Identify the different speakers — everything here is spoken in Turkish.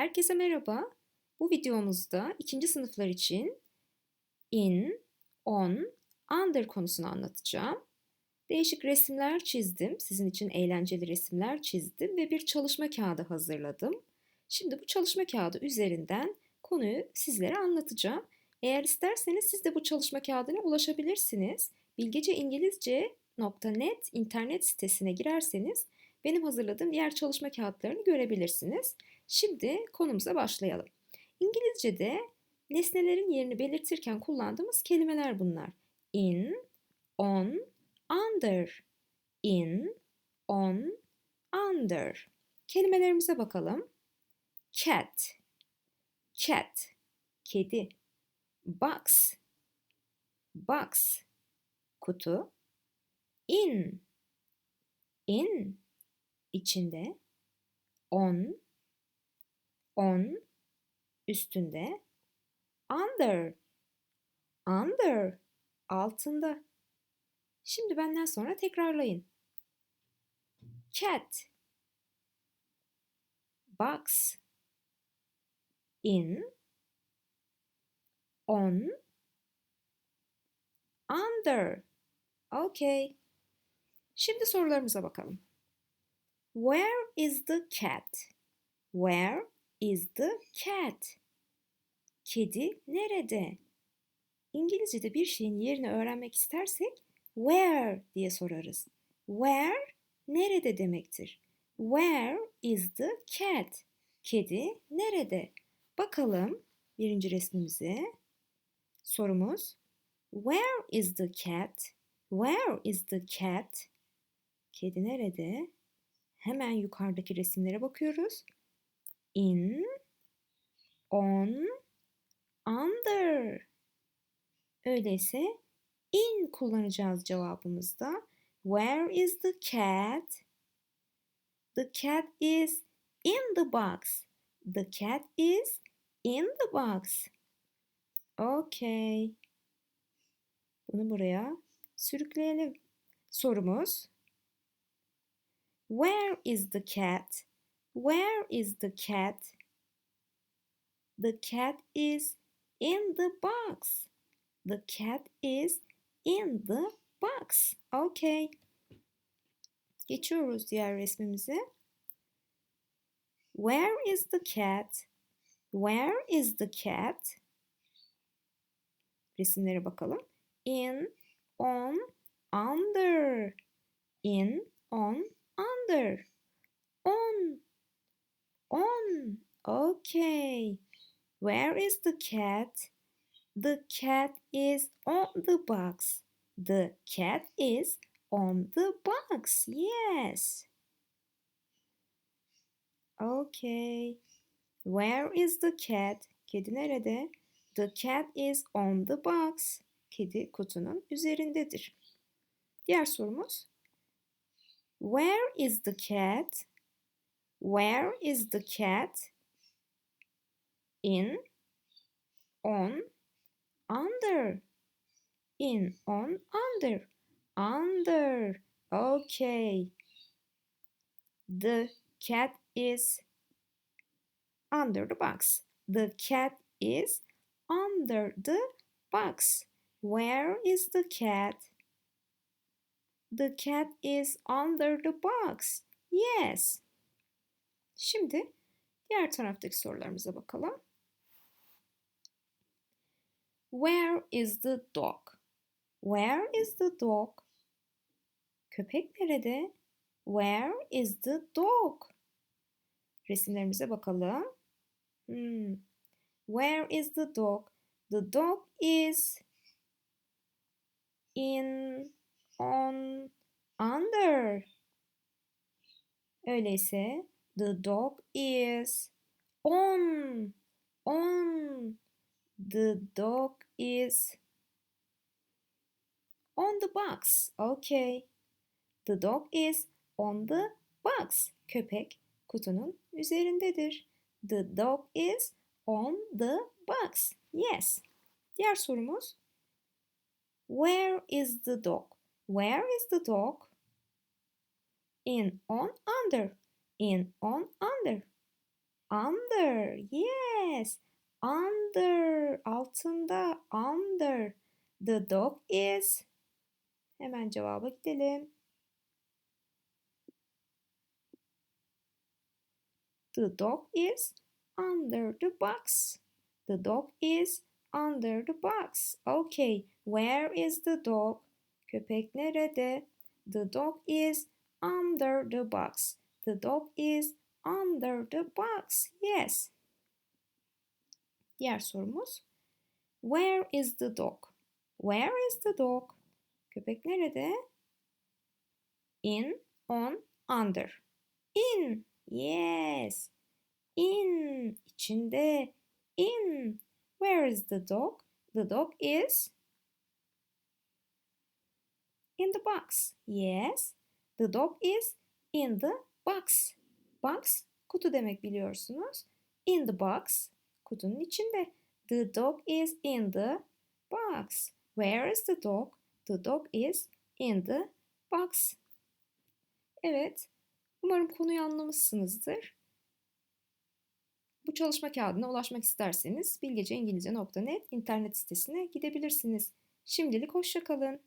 Speaker 1: Herkese merhaba. Bu videomuzda ikinci sınıflar için in, on, under konusunu anlatacağım. Değişik resimler çizdim. Sizin için eğlenceli resimler çizdim ve bir çalışma kağıdı hazırladım. Şimdi bu çalışma kağıdı üzerinden konuyu sizlere anlatacağım. Eğer isterseniz siz de bu çalışma kağıdına ulaşabilirsiniz. bilgeceingilizce.net internet sitesine girerseniz benim hazırladığım diğer çalışma kağıtlarını görebilirsiniz. Şimdi konumuza başlayalım. İngilizce'de nesnelerin yerini belirtirken kullandığımız kelimeler bunlar. In, on, under. In, on, under. Kelimelerimize bakalım. Cat, cat, kedi. Box, box, kutu. In, in, içinde. On, on, üstünde. Under, under, altında. Şimdi benden sonra tekrarlayın. Cat, box, in, on, under. Okay. Şimdi sorularımıza bakalım. Where is the cat? Where is the cat? Kedi nerede? İngilizce'de bir şeyin yerini öğrenmek istersek where diye sorarız. Where nerede demektir. Where is the cat? Kedi nerede? Bakalım birinci resmimize. Sorumuz Where is the cat? Where is the cat? Kedi nerede? Hemen yukarıdaki resimlere bakıyoruz. In, on, under. Öyleyse in kullanacağız cevabımızda. Where is the cat? The cat is in the box. The cat is in the box. Okay. Bunu buraya sürükleyelim. Sorumuz Where is the cat? Where is the cat? The cat is in the box. The cat is in the box. Okay. Geçiyoruz diğer resmimize. Where is the cat? Where is the cat? Resimlere bakalım. In, on, under. In, on, under. On. Okay. Where is the cat? The cat is on the box. The cat is on the box. Yes. Okay. Where is the cat? Kedi nerede? The cat is on the box. Kedi kutunun üzerindedir. Diğer sorumuz. Where is the cat? Where is the cat? In, on, under. In, on, under. Under. Okay. The cat is under the box. The cat is under the box. Where is the cat? The cat is under the box. Yes. Şimdi diğer taraftaki sorularımıza bakalım. Where is the dog? Where is the dog? Köpek nerede? Where is the dog? Resimlerimize bakalım. Hmm. Where is the dog? The dog is in, on, under. Öyleyse the dog is on, on. The dog is on the box. Okay. The dog is on the box. Köpek kutunun üzerindedir. The dog is on the box. Yes. Diğer sorumuz. Where is the dog? Where is the dog? In, on, under. In, on, under. Under. Yes. Under. Altında. Under. The dog is. Hemen cevaba gidelim. The dog is under the box. The dog is under the box. Okay. Where is the dog? Köpek nerede? The dog is under the box. The dog is under the box. Yes. Diğer sorumuz. Where is the dog? Where is the dog? Köpek nerede? In, on, under. In. Yes. In. İçinde. In. Where is the dog? The dog is in the box. Yes. The dog is in the box. Box kutu demek biliyorsunuz. In the box kutunun içinde. The dog is in the box. Where is the dog? The dog is in the box. Evet. Umarım konuyu anlamışsınızdır. Bu çalışma kağıdına ulaşmak isterseniz bilgeceingilizce.net internet sitesine gidebilirsiniz. Şimdilik hoşçakalın.